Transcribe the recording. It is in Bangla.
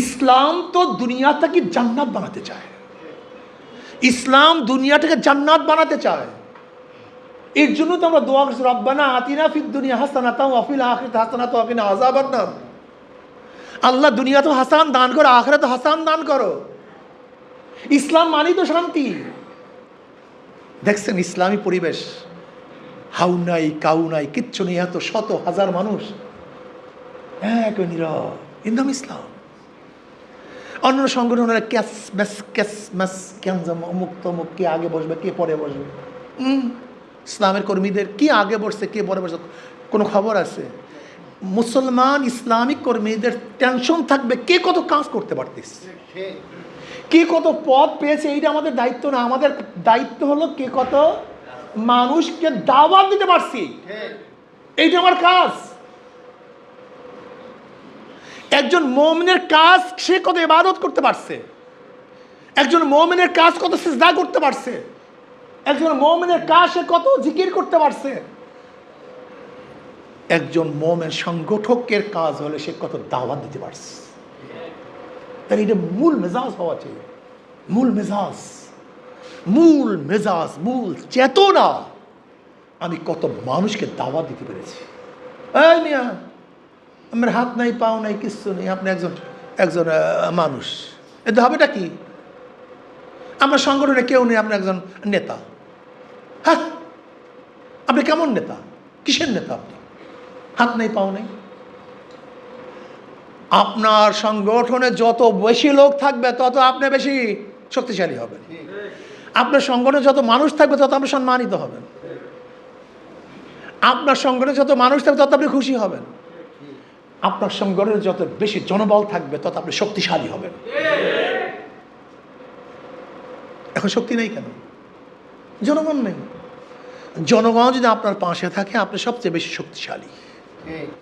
ইসলাম তো দুনিয়াটাকে জান্নাত বানাতে চায়। ইসলাম দুনিয়াটাকে জান্নাত বানাতে চায়। এর জন্য তো আমরা দোয়া করছি, রব্বানা আতিনা ফিদ দুনিয়া হাসানা তাও অফিল আখরিত হাসানা তো অফিনা আজাবার নাম আল্লাহ দুনিয়া তো হাসান দান করো আখরে তো হাসান দান করো। ইসলাম মানেই তো শান্তি। দেখছেন ইসলামী পরিবেশ? হাউ নাই, কাউ নাই, কিচ্ছু নেই, এত শত হাজার মানুষ। এক নীরব। ইন্দাম ইসলাম। অন্য সংগঠনের ক্যাস ম্যাস ক্যাস ম্যাস ক্যানজাম অমুক তমুক, কে আগে বসবে, কে পরে বসবে। ইসলামের কর্মীদের কি আগে বসছে, কে পরে বসছে, কোনো খবর আছে? মুসলমান ইসলামিক কর্মীদের টেনশন থাকবে, কে কত কাজ করতে পারতিস কে কত পদ পেয়েছে, এইটা আমাদের দায়িত্ব না। আমাদের দায়িত্ব হলো কে কত মানুষকে দাওয়াত দিতে পারছি। এইটা আমার কাজ। একজন মমিনের কাজ সে কত ইবাদত করতে পারছে? একজন মমিনের কাজ কত সিজদা করতে পারছে? একজন মমিনের কাজ সে কত জিকির করতে পারছে? একজন মোমেন সংগঠকের কাজ হলে সে কত দাওয়াত দিতে পারছে? তাহলে এটা মূল মেজাজ হওয়া চাই। মূল মেজাজ। মূল মেজাজ, মূল চেতনা। আমি কত মানুষকে দাওয়াত দিতে পেরেছি। মিয়া আমার হাত নাই, পাও নাই, কিচ্ছু নেই। আপনি একজন একজন মানুষ। এতে হবেটা কি? আমার সংগঠনে কেউ নেই, আপনি একজন নেতা। হ্যাঁ? আপনি কেমন নেতা? কিসের নেতা আপনি? হাত নেই, পাও নেই? আপনার সংগঠনে যত বেশি লোক থাকবে, তত আপনি বেশি শক্তিশালী হবেন। আপনার সংগঠনে যত মানুষ থাকবে, তত আপনি সম্মানিত হবেন। আপনার সংগঠনে যত মানুষ থাকবে, তত আপনি খুশি হবেন। আপনার সঙ্গে যত বেশি জনবল থাকবে, তত আপনি শক্তিশালী হবেন। এখন শক্তি নেই কেন? জনগণ নেই। জনগণ যদি আপনার পাশে থাকে, আপনি সবচেয়ে বেশি শক্তিশালী।